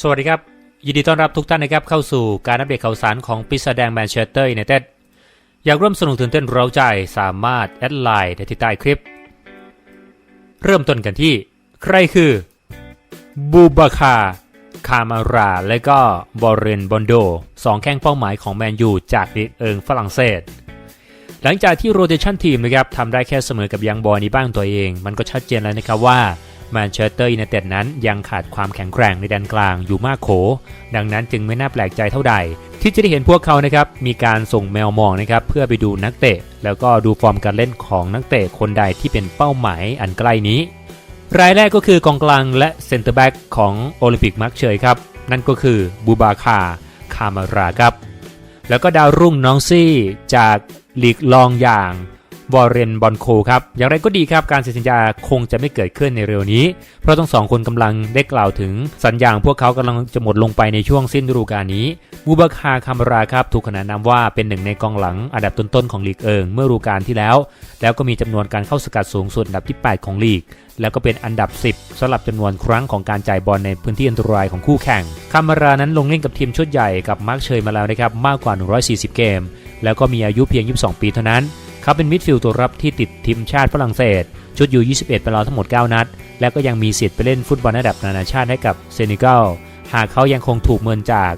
สวัสดีครับ ยินดีต้อนรับทุกท่านนะครับเข้าสู่การอัปเดตข่าวสารของปีศาจแดงแมนเชสเตอร์ยูไนเต็ดอยากร่วมสนุกตื่นเต้นเร้าใจสามารถแอดไลน์ได้ที่ใต้คลิป เริ่มต้นกันที่ ใครคือบูบาคา คามารา และก็บอเรนบอนโดสองแข้งเป้าหมายของแมนยูจากลีกเอิงฝรั่งเศส หลังจากที่โรเตชันทีมนะครับทำได้แค่เสมอกับยังบอลในบ้างตัวเอง มันก็ชัดเจนแล้วนะครับว่า แมนเชสเตอร์ยูไนเต็ดนั้นยังขาดความแข็งแกร่งในแดนกลางอยู่มากโข ดังนั้นจึงไม่น่าแปลกใจเท่าใด ที่จะได้เห็นพวกเขานะครับมีการส่งแมวมองนะครับเพื่อไปดูนักเตะ แล้วก็ดูฟอร์มการเล่นของนักเตะคนใดที่เป็นเป้าหมายอันใกล้นี้ รายแรกก็คือกองกลางและเซนเตอร์แบ็กของโอลิมปิกมักเชยครับ นั่นก็คือบูบาคาคามาราครับแล้วก็ดาวรุ่งน้องซี่จากลีกลองอย่าง บอร์เรนบอนโคครับ อย่างไรก็ดีครับ การเซ็นสัญญาคงจะไม่เกิดขึ้นในเร็วนี้ เพราะทั้งสองคนกำลังได้กล่าวถึงสัญญาพวกเขากำลังจะหมดลงไปในช่วงสิ้นฤดูกาลนี้บูบาคาคามาราครับถูกขนานนามว่าเป็นหนึ่งในกองหลังอันดับต้นๆของลีกเอิงเมื่อฤดูกาลที่แล้ว แล้วก็มีจำนวนการเข้าสกัดสูงสุดอันดับที่ 8 ของลีกแล้วก็เป็นอันดับ 10สำหรับจำนวนครั้งของการจ่ายบอลในพื้นที่อันตรายของคู่แข่ง คามารานั้นลงเล่นกับทีมชุดใหญ่กับมาร์คเชยมาแล้วนะครับมากกว่า 140 เกม แล้วก็มีอายุเพียง 22 ปีเท่านั้น เขาเป็นมิดฟิลด์ตัวรับที่ติดทีมชาติฝรั่งเศส ชุดยู21ไปแล้วทั้งหมด 9 นัด แล้วก็ยังมีสิทธิ์ไปเล่นฟุตบอลระดับนานาชาติให้กับเซนิกัลหากเขายังคงถูกเมินจาก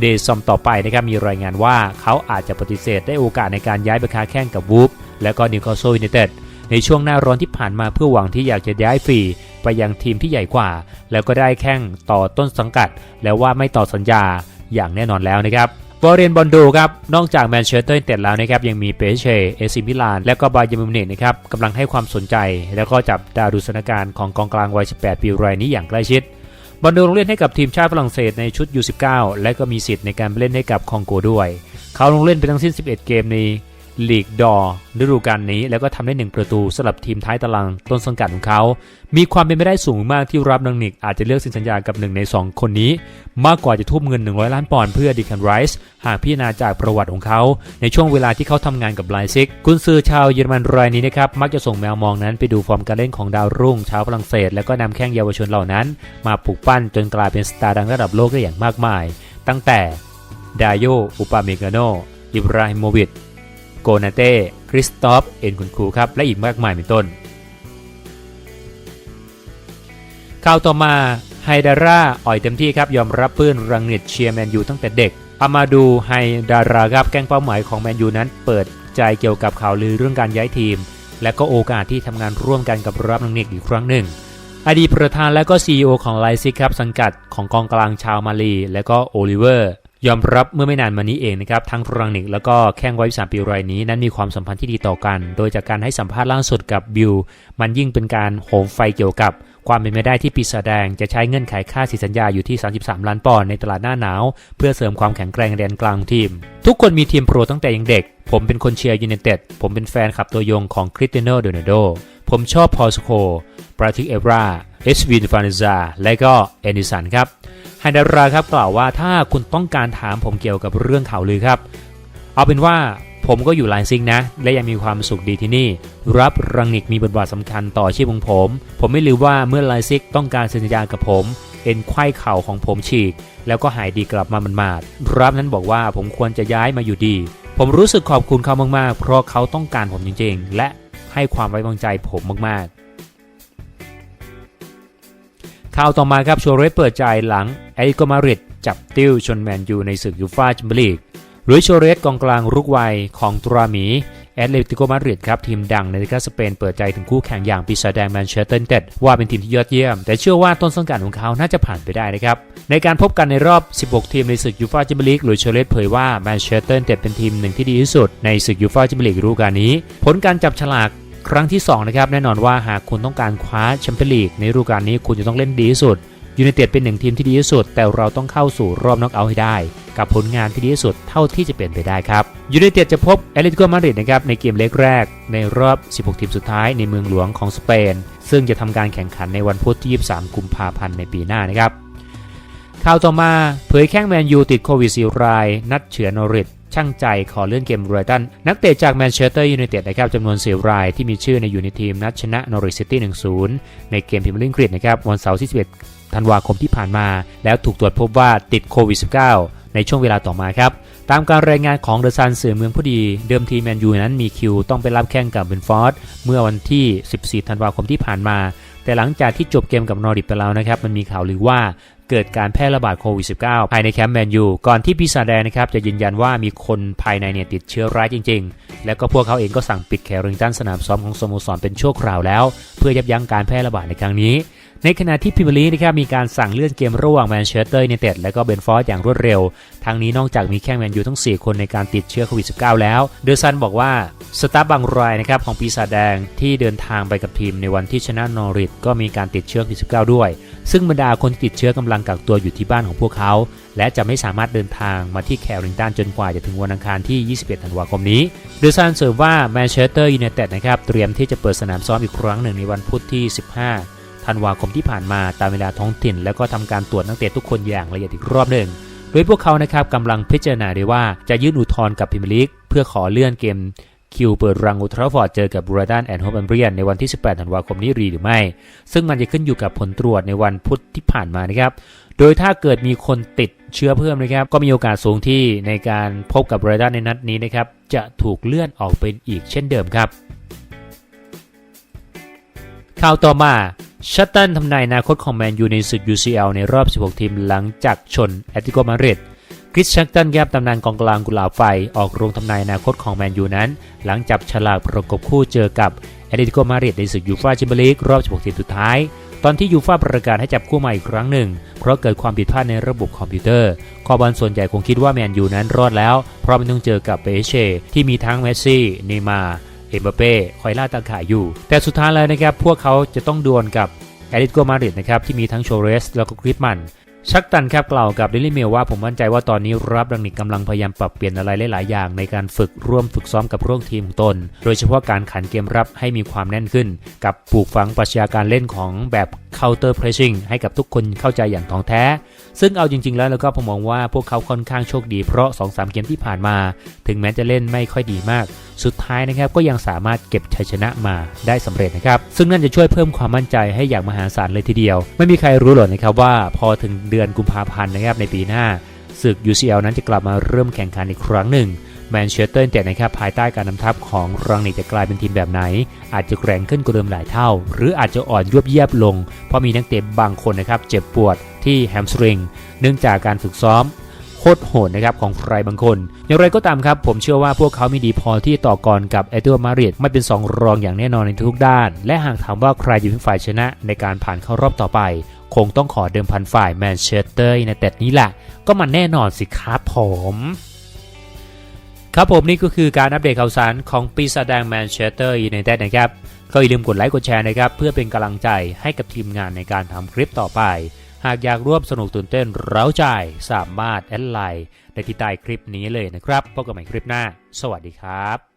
เดซอมต่อไปนะครับมีรายงานว่าเขาอาจจะปฏิเสธได้โอกาสในการย้ายไปค้าแข่งกับวูฟและก็นิวคาสเซิลยูไนเต็ดในช่วงหน้าร้อนที่ผ่านมาเพื่อหวังที่อยากจะย้ายฟรีไปยังทีมที่ใหญ่กว่า แล้วก็ได้แข่งต่อต้นสังกัด แล้วว่าไม่ต่อสัญญาอย่างแน่นอนแล้วนะครับ บอเรียนบอนโดครับ นอกจากแมนเชสเตอร์ยูไนเต็ดแล้วนะครับ ยังมีเปเชเอซิมิลาน และก็บาเยร์มิวนิกนะครับกำลังให้ความสนใจ แล้วก็จับตาดูสถานการณ์ของกองกลางวัย 18 ปีรายนี้อย่างใกล้ชิดบอลโดลงเล่นให้กับทีมชาติฝรั่งเศสในชุด U19 และก็มีสิทธิ์ในการไปเล่นให้กับคองโกด้วย เขาลงเล่นไปทั้งสิ้น 11 เกมใน ลีกดอฤดูกาลนี้ แล้วก็ทำได้ 1 ประตูสำหรับทีมท้ายตารางต้นสังกัดของเขา มีความเป็นไปได้สูงมากที่รับนังนิกอาจจะเลือกเซ็นสัญญากับหนึ่งใน 2 คนนี้ มากกว่าจะทุ่มเงิน 100 ล้านปอนด์เพื่อดิคันไรส์หากพิจารณาจากประวัติของเขา ในช่วงเวลาที่เขาทำงานกับไลซิก กุนซือชาวเยอรมันรายนี้นะครับมักจะส่งแมวมองนั้นไปดูฟอร์มการเล่นของดาวรุ่งชาวฝรั่งเศส แล้วก็นำแข้งเยาวชนเหล่านั้น มาปลูกปั้นจนกลายเป็นสตาร์ดังระดับโลกได้อย่างมากมาย ตั้งแต่ดาโยอุปาเมกาโนอิบราฮิโมวิช โกนาเต้ คริสตอฟ เอ็นคุณครูครับ และอีกมากมายเป็นต้น ข่าวต่อมาไฮดาร่าอ่อยเต็มที่ครับ ยอมรับปื้นรังเน็ตเชียร์แมนยูตั้งแต่เด็กอามาดูไฮดาราครับแกล้งเป้าหมายของแมนยูนั้น เปิดใจเกี่ยวกับข่าวลือเรื่องการย้ายทีม และก็โอกาสที่ทำงานร่วมกันกับรับนังเนกอีกครั้งหนึ่งอดีตประธานและก็ CEO ของไลซิกครับสังกัดของกองกลางชาวมาลี และก็โอลิเวอร์ ยอมรับเมื่อไม่นานมานี้เองนะครับทั้งฟรังนิกแล้วก็แข้งไวัย3ปีรายนี้ นั้นมีความสัมพันธ์ที่ดีต่อกัน โดยจากการให้สัมภาษณ์ล่าสุดกับบิลมันยิ่งเป็นการโหมไฟเกี่ยวกับ ความเป็นไปได้ที่ปีศาจแดง จะใช้เงื่อนไขค่าสิสัญญาอยู่ที่ 33 ล้านปอนด์ในตลาดหน้าหนาว เพื่อเสริมความแข็งแกร่งแดนกลางทีม ทุกคนมีทีมโปรตั้งแต่ยังเด็ก ผมเป็นคนเชียร์ยูไนเต็ดผมเป็นแฟนขับตัวยงของคริสเตียโนโดนโดผมชอบพอสโคปราติกเอวราเอสวินฟานิซาและก็เอนิสันครับ ไฮดาราครับกล่าวว่าถ้าคุณต้องการถามผมเกี่ยวกับเรื่องข่าวลือครับ เอาเป็นว่าผมก็อยู่ไลน์ซิงนะ และยังมีความสุขดีที่นี่ รับรังนิกมีบทบาทสำคัญต่อชีพของผม ผมไม่ลืมว่าเมื่อไลน์ซิกต้องการเซ็นสัญญากับผมเอ็นไข้เข่าของผมฉีก แล้วก็หายดีกลับมามันมาดรับนั้นบอกว่าผมควรจะย้ายมาอยู่ดี ผมรู้สึกขอบคุณเขามากๆ เพราะเขาต้องการผมจริงๆ และให้ความไว้วางใจผมมากๆ ข่าวต่อมาครับชัวเรสเปิดใจหลังไอโกมาริดจับติ้วชนแมนยูในศึกยูฟ่าแชมเปี้ยนลีกหรือโชเรสกองกลางรุกวัยของตราหมีแอตเลติโกมาดริดครับทีมดังในลีกาสเปนเปิดใจถึงคู่แข่งอย่างปีศาจแดงแมนเชสเตอร์ยูไนเต็ดว่าเป็นทีมที่ยอดเยี่ยม แต่เชื่อว่าต้นสังกัดของเขาน่าจะผ่านไปได้นะครับ ในการพบกันในรอบ 16 ทีมในศึกยูฟ่าแชมเปี้ยนลีกหรือโชเรสเผยว่าแมนเชสเตอร์ยูไนเต็ดเป็นทีมหนึ่งที่ดีที่สุดในศึกยูฟ่าแชมเปี้ยนลีกฤดูกาลนี้ ผลการจับฉลาก ครั้งที่2นะครับแน่นอนว่าหากคุณต้องการคว้าแชมเปี้ยนลีกในฤดูกาลนี้คุณจะต้องเล่นดีที่สุดยูไนเต็ดเป็นหนึ่งทีมที่ดีที่สุด แต่เราต้องเข้าสู่รอบน็อกเอาท์ให้ได้ กับผลงานที่ดีที่สุดเท่าที่จะเป็นไปได้ครับยูไนเต็ดจะพบแอตเลติโกมาดริดนะครับในเกมเล็กแรก ในรอบ 16 ทีมสุดท้ายในเมืองหลวงของสเปน ซึ่งจะทำการแข่งขันในวันพุธที่ 23 กุมภาพันธ์ในปีหน้านะครับข่าวต่อมาเผยแข้งแมนยูติดโควิด4ราย นัดเฉือนอริด ช่างใจขอเลื่อนเกมไรตันนักเตะจากแมนเชสเตอร์ยูไนเต็ดนะครับจำนวน4รายที่มีชื่อในอยู่ในทีมนัดชนะนอริสซิตี้1-0 ในเกมพรีเมียร์ลีกอังกฤษนะครับวันเสาร์ที่11ธันวาคมที่ผ่านมา แล้วถูกตรวจพบว่าติดโควิด -19 ในช่วงเวลาต่อมาครับตามการรายงานของเดอะซันสื่อเมืองผู้ดี เดิมทีแมนยูนั้นมีคิวต้องไปรับแข่งกับเบนฟอร์ดเมื่อวันที่ 14 ธันวาคมที่ผ่านมา แต่หลังจากที่จบเกมกับนอริปไปแล้วนะครับมันมีข่าวลือว่าเกิดการแพร่ระบาดโควิด -19 ภายในแคมป์แมนยู ก่อนที่พีซาแดนนะครับจะยืนยันว่ามีคนภายในเนี่ยติดเชื้อร้ายจริง ๆ และก็พวกเขาเองก็สั่งปิดแคริงตันสนามซ้อมของสโมสรเป็นชั่วคราวแล้ว เพื่อยับยั้งการแพร่ระบาดในครั้งนี้ ในขณะที่พรีเมียร์ลีนะครับมีการสั่งเลื่อนเกมระหว่างแมนเชสเตอร์ยูไนเต็ดและก็เบนฟอร์ดอย่างรวดเร็วทางนี้นอกจากมีแค่แมนยูทั้ง 4 คนในการติดเชื้อโควิด -19 แล้ว เดอซันบอกว่าสตาฟบางรายนะครับของปีศาจแดงที่เดินทางไปกับทีมในวันที่ชนะนอริทก็มีการติดเชื้อโควิด -19 ด้วย ซึ่งบรรดาคนที่ติดเชื้อกำลังกักตัวอยู่ที่บ้านของพวกเขา และจะไม่สามารถเดินทางมาที่แคริงตันจนกว่าจะถึงวันอังคารที่ 21 ธันวาคมนี้ เดอซันเสริมว่าแมนเชสเตอร์ยูไนเต็ดนะครับเตรียมที่จะเปิดสนามซ้อมอีกครั้งหนึ่งในวันพุธที่ 15 ธันวาคมที่ผ่านมาตามเวลาท้องถิ่น แล้วก็ทำการตรวจนักเตะทุกคนอย่างละเอียดอีกรอบหนึ่ง โดยพวกเขานะครับกำลังพิจารณาด้วยว่าจะยื่นอุทธรณ์กับพรีเมียร์ลีกเพื่อขอเลื่อนเกมคิวเปิดรังอุทรฟอร์ดเจอกับบูราดันแอนด์โฮมแอนเบียนในวันที่ 18 ธันวาคมนี้หรือไม่ ซึ่งมันจะขึ้นอยู่กับผลตรวจในวันพุธที่ผ่านมานะครับ โดยถ้าเกิดมีคนติดเชื้อเพิ่มนะครับ ก็มีโอกาสสูงที่ในการพบกับบูราดันในนัดนี้นะครับ จะถูกเลื่อนออกไปอีกเช่นเดิมครับ ข่าวต่อมา ชัตตันทำนายอนาคตของแมนยูในศึก UCL ในรอบ 16 ทีมหลังจากชนแอตติโกมาริดคริสชัตตันครับตำนานกองกลางกุหลาบไฟ ออกโรงทำนายอนาคตของแมนยูนั้น หลังจับฉลากประกบคู่เจอกับแอตติโกมาริดในศึกยูฟ่าแชมเปี้ยนลีกรอบ 16 ทีมสุดท้าย ตอนที่ยูฟ่าประกาศให้จับคู่ใหม่อีกครั้งหนึ่ง เพราะเกิดความผิดพลาดในระบบคอมพิวเตอร์คอบอลส่วนใหญ่คงคิดว่าแมนยูนั้นรอดแล้ว เพราะมันต้องเจอกับเปเช่ที่มีทั้งเมสซี่ เนย์มาร์ เอ็มบัปเป้คอยล่าตาข่ายอยู่ แต่สุดท้ายแล้วนะครับพวกเขาจะต้องดวลกับแอตเลติโกมาดริดนะครับที่มีทั้งโชเรส แล้วก็กริสมันชักตันครับกล่าวกับเดลิเมลว่าผมมั่นใจว่าตอนนี้รับดังนิกกำลังพยายามปรับเปลี่ยนอะไรหลายๆอย่างในการฝึกร่วมฝึกซ้อมกับร่วมทีมของตน โดยเฉพาะการขันเกมรับให้มีความแน่นขึ้น กับปลูกฝังปรัชญาการเล่นของแบบ counter pressing ให้กับทุกคนเข้าใจอย่างท้องแท้ ซึ่งเอาจริง ๆ แล้วแล้วก็ผมมองว่าพวกเขาค่อนข้างโชคดีเพราะ 2-3 เกมที่ผ่านมา ถึงแม้จะเล่นไม่ค่อยดีมาก สุดท้ายนะครับก็ยังสามารถเก็บชัยชนะมาได้สำเร็จนะครับ ซึ่งนั่นจะช่วยเพิ่มความมั่นใจให้อย่างมหาศาลเลยทีเดียว ไม่มีใครรู้หรอกนะครับว่าพอถึงเดือนกุมภาพันธ์นะครับในปีหน้าศึก UCL นั้นจะกลับมาเริ่มแข่งขันอีกครั้งหนึ่งแมนเชสเตอร์เต็ดนะครับภายใต้การนำทัพของรังนิกจะกลายเป็นทีมแบบไหน อาจจะแกร่งขึ้นกว่าเดิมหลายเท่า หรืออาจจะอ่อนยวบเยียบลง เพราะมีนักเตะบางคนนะครับเจ็บปวดที่แฮมสตริงเนื่องจากการฝึกซ้อม คตรโหดนะครับของใครบางคน อย่างไรก็ตามครับ ผมเชื่อว่าพวกเขามีดีพอที่ต่อกรกับเอเตอร์มาเริดไม่เป็นสองรองอย่างแน่นอนในทุกด้าน และหากถามว่าใครจะเป็นฝ่ายชนะในการผ่านเข้ารอบต่อไป คงต้องขอเดิมพันฝ่ายแมนเชสเตอร์ยูไนเต็ดนี้แหละ ก็มันแน่นอนสิครับผมครับผมนี่ก็คือการอัปเดตข่าวสารของปีศาจแดงแมนเชสเตอร์ยูไนเต็ดนะครับ ก็อย่าลืมกดไลค์กดแชร์นะครับ เพื่อเป็นกำลังใจให้กับทีมงานในการทำคลิปต่อไป หากอยากร่วมสนุกตื่นเต้นเร้าใจสามารถแอดไลน์ได้ที่ใต้คลิปนี้เลยนะครับพบกันใหม่คลิปหน้า สวัสดีครับ